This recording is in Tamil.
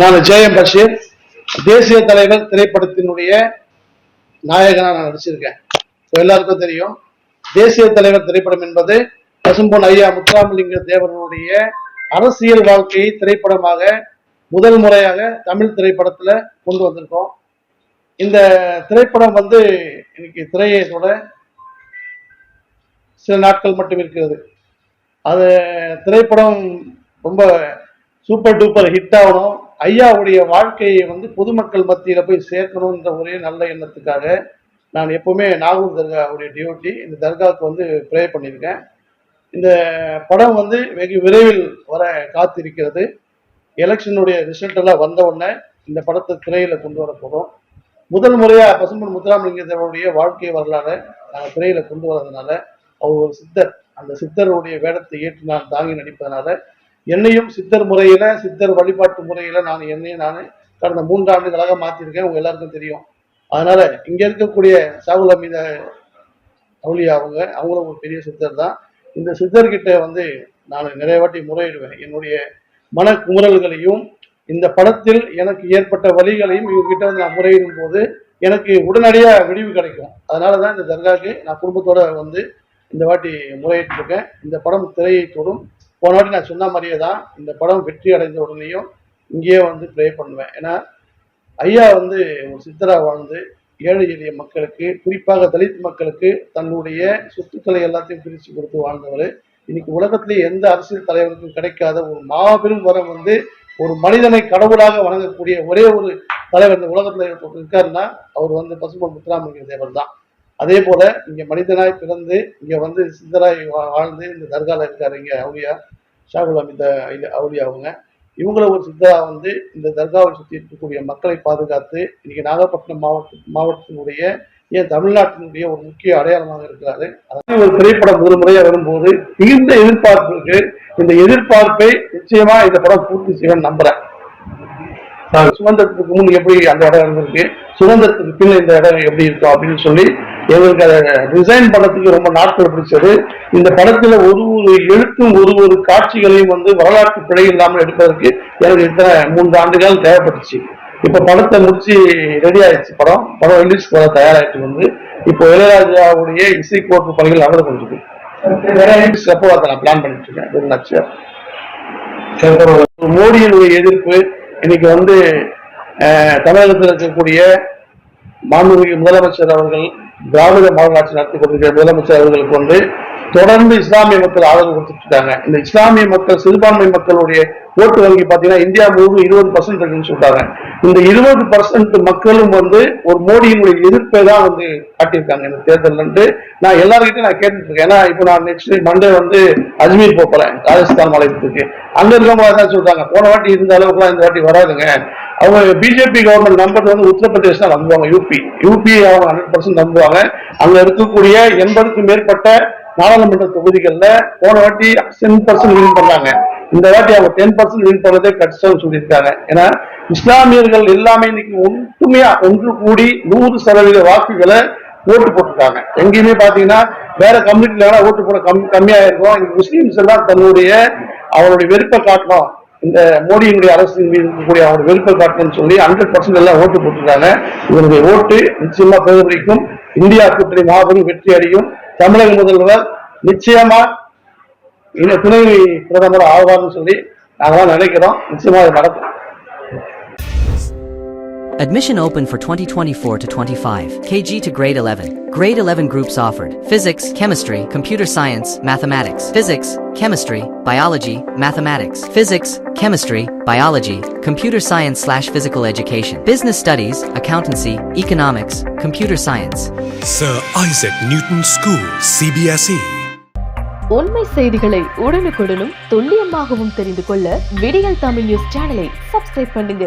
நான் ஜெயம் பஷீர் தேசிய தலைவர் திரைப்படத்தினுடைய நாயகனா நான் நடிச்சிருக்கேன். எல்லாருக்கும் தெரியும் தேசிய தலைவர் திரைப்படம் என்பது பசும்பொன் ஐயா முத்துராமலிங்க தேவனுடைய அரசியல் வாழ்க்கையை திரைப்படமாக முதல் முறையாக தமிழ் திரைப்படத்துல கொண்டு வந்திருக்கோம். இந்த திரைப்படம் வந்து இன்னைக்கு திரையத்தோட சில நாட்கள் மட்டும் இருக்கிறது. அது திரைப்படம் ரொம்ப சூப்பர் டூப்பர் ஹிட் ஆகணும். ஐயாவுடைய வாழ்க்கையை வந்து பொதுமக்கள் மத்தியில் போய் சேர்க்கணுன்ற ஒரே நல்ல எண்ணத்துக்காக நான் எப்போவுமே நாகூர் தர்காவுடைய டியூட்டி இந்த தர்காவுக்கு வந்து ப்ரே பண்ணியிருக்கேன். இந்த படம் வந்து வெகு விரைவில் வர காத்திருக்கிறது. எலெக்ஷனுடைய ரிசல்ட் எல்லாம் வந்த உடனே இந்த படத்தை திரையில் கொண்டு வர போகிறோம் முதல் முறையாக பசும்பன் முத்துராமலிங்கத்தருடைய வாழ்க்கை வரலாறு நாங்கள் திரையில் கொண்டு வரதுனால அவர் ஒரு சித்தர். அந்த சித்தருடைய வேடத்தை ஏற்று நான் தாங்கி நடிப்பதனால என்னையும் சித்தர் முறையில சித்தர் வழிபாட்டு முறையில நான் என்னையும் நான் கடந்த மூன்று ஆண்டுகளாக மாத்திருக்கேன். உங்க எல்லாருக்கும் தெரியும். அதனால இங்க இருக்கக்கூடிய சாகுல் அமீத அவுளியா அவங்க அவங்களும் ஒரு பெரிய சித்தர் தான். இந்த சித்தர்கிட்ட வந்து நான் நிறைய வாட்டி முறையிடுவேன். என்னுடைய மன குமுறல்களையும் இந்த படத்தில் எனக்கு ஏற்பட்ட வழிகளையும் இவங்ககிட்ட வந்து நான் முறையிடும் போது எனக்கு உடனடியாக விடிவு கிடைக்கும். அதனால தான் இந்த தர்காவுக்கு நான் குடும்பத்தோட வந்து இந்த வாட்டி முறையிட்டிருக்கேன். இந்த படம் திரையை தொடும் போன வாட்டி நான் சொன்ன மாதிரியே தான் இந்த படம் வெற்றி அடைந்த உடனேயும் இங்கேயே வந்து ப்ரே பண்ணுவேன். ஏன்னா ஐயா வந்து ஒரு சித்தரா வாழ்ந்து ஏழை எளிய மக்களுக்கு குறிப்பாக தலித் மக்களுக்கு தன்னுடைய சொத்துக்களை எல்லாத்தையும் பிரித்து கொடுத்து வாழ்ந்தவர். இன்னைக்கு உலகத்திலே எந்த அரசியல் தலைவருக்கும் கிடைக்காத ஒரு மாபெரும் வரம் வந்து ஒரு மனிதனை கடவுளாக வணங்கக்கூடிய ஒரே ஒரு தலைவர் இந்த உலகத்தில் இருக்காருன்னா அவர் வந்து பசும்பொன் முத்துராமலிங்க தேவர் தான். அதே போல இங்க மனிதனாய் பிறந்து இங்க வந்து சித்தராய் வா- வாழ்ந்து இந்த தர்கால இருக்காரு இங்க அவுலியா ஷாகுல் அமித அவுலியா அவங்க. இவங்கள ஒரு சித்தரா வந்து இந்த தர்காவை சுற்றி இருக்கக்கூடிய மக்களை பாதுகாத்து இன்னைக்கு நாகப்பட்டினம் மாவட்ட மாவட்டத்தினுடைய ஏன் தமிழ்நாட்டினுடைய ஒரு முக்கிய அடையாளமாக இருக்கிறாரு. அதாவது ஒரு திரைப்படம் ஒரு முறையாக வரும்போது மிகுந்த எதிர்பார்ப்பு இருக்கு இந்த எதிர்பார்ப்பை நிச்சயமா இந்த படம் பூர்த்தி செய்யும் நம்புறேன். நான் சுதந்திரத்துக்கு முன் எப்படி அந்த இடம் இருந்திருக்கு? சுதந்திரத்துக்கு பின் இந்த இடம் எப்படி இருக்கும் அப்படின்னு சொல்லி எங்களுக்கு அதை டிசைன் பண்ணதுக்கு ரொம்ப நாட்கள் பிடிச்சது. இந்த படத்துல ஒரு ஒரு எழுத்தும் ஒரு ஒரு காட்சிகளையும் வந்து வரலாற்று பிழை இல்லாமல் எடுப்பதற்கு எனக்கு இத்தனை மூன்று ஆண்டுகள் தேவைப்பட்டுச்சு. இப்ப படத்தை முடிச்சு ரெடி ஆயிடுச்சு படம். படம் ரிலீஸ் வர தயாராயிட்டு வந்து இப்போ இளையராஜாவுடைய இசை கோர்ப்பு பணிகள் நடந்து கொண்டிருக்கு. எப்போ அதை நான் பிளான் பண்ணிட்டு இருக்கேன். வெரி மோடியினுடைய எதிர்ப்பு இன்னைக்கு வந்து தமிழகத்தில் இருக்கக்கூடிய மாண்புமிகு முதலமைச்சர் அவர்கள் திராவிட மாநாட்சி நடத்தி கொண்டிருக்கிற முதலமைச்சர் அவர்களுக்கு வந்து தொடர்ந்து இஸ்லாமிய மக்கள் ஆதரவு கொடுத்துட்டு இருக்காங்க. இந்த இஸ்லாமிய மக்கள் சிறுபான்மை மக்களுடைய ஓட்டு வங்கி பாத்தீங்கன்னா இந்தியா முழுவதும் இருபது பர்சன்ட் இருக்குன்னு சொல்றாங்க. இந்த இருபது பர்சன்ட் மக்களும் வந்து ஒரு மோடியினுடைய எதிர்ப்பை தான் வந்து காட்டியிருக்காங்க. இந்த தேர்தல் நான் எல்லாருக்கிட்டையும் நான் கேட்டுட்டு இருக்கேன். ஏன்னா இப்போ நான் நெக்ஸ்ட் மண்டே வந்து அஜ்மீர் போகிறேன் ராஜஸ்தான் மாநிலத்துக்கு அங்க இருக்கவங்க தான் சொல்றாங்க? போன வாட்டி இருந்த அளவுக்குலாம் இந்த வாட்டி வராதுங்க. அவங்க பிஜேபி கவர்மெண்ட் நம்பர் வந்து உத்தரப்பிரதேஷ் தான் நம்புவாங்க யூபி யூபி அவங்க ஹண்ட்ரட் பர்சன்ட் நம்புவாங்க அங்க இருக்கக்கூடிய எண்பதுக்கும் மேற்பட்ட நாடாளுமன்ற தொகுதிகள்ல போன வாட்டி டென் பர்சன்ட் வின் பண்ணாங்க. இந்த வாட்டி அவங்க டென் பர்சன்ட் வின் பண்ணதே கட்சம் சொல்லியிருக்காங்க. ஏன்னா இஸ்லாமியர்கள் எல்லாமே இன்னைக்கு ஒற்றுமையா ஒன்று கூடி நூறு சதவீத வாக்குகளை ஓட்டு போட்டிருக்காங்க. எங்கேயுமே பாத்தீங்கன்னா வேற கம்யூனிட்டில ஓட்டு போட கம் கம்மியா இருக்கும். முஸ்லீம்ஸ் எல்லாம் தன்னுடைய அவருடைய வெறுப்பை காட்டணும். இந்த மோடியினுடைய அரசின் மீது இருக்கக்கூடிய அவருடைய வெறுப்பை காட்டணும்னு சொல்லி ஹண்ட்ரட் பர்சன்ட் எல்லாம் ஓட்டு போட்டிருக்காங்க இவருடைய ஓட்டு நிச்சயமா பிரதமரிக்கும் இந்தியா கூட்டணி மாபெரும் வெற்றி அடையும் தமிழக முதல்வர் நிச்சயமா இந்த துணை பிரதமர் ஆவார்னு சொல்லி நாங்களாம் நினைக்கிறோம் நிச்சயமா அது நடக்கும் Admission open for 2024 to 25. KG to grade 11. Grade 11 groups offered. Physics, chemistry, computer science, mathematics. Physics, chemistry, biology, mathematics. Physics, chemistry, biology, computer science slash physical education. Business studies, accountancy, economics, computer science. Sir Isaac Newton School, CBSE. உண்மை செய்திகளை உடனுக்குடனும் துல்லியமாகவும் தெரிந்து கொள்ள விடியல் தமிழ் நியூஸ் சேனலை சப்ஸ்கிரைப் பண்ணுங்க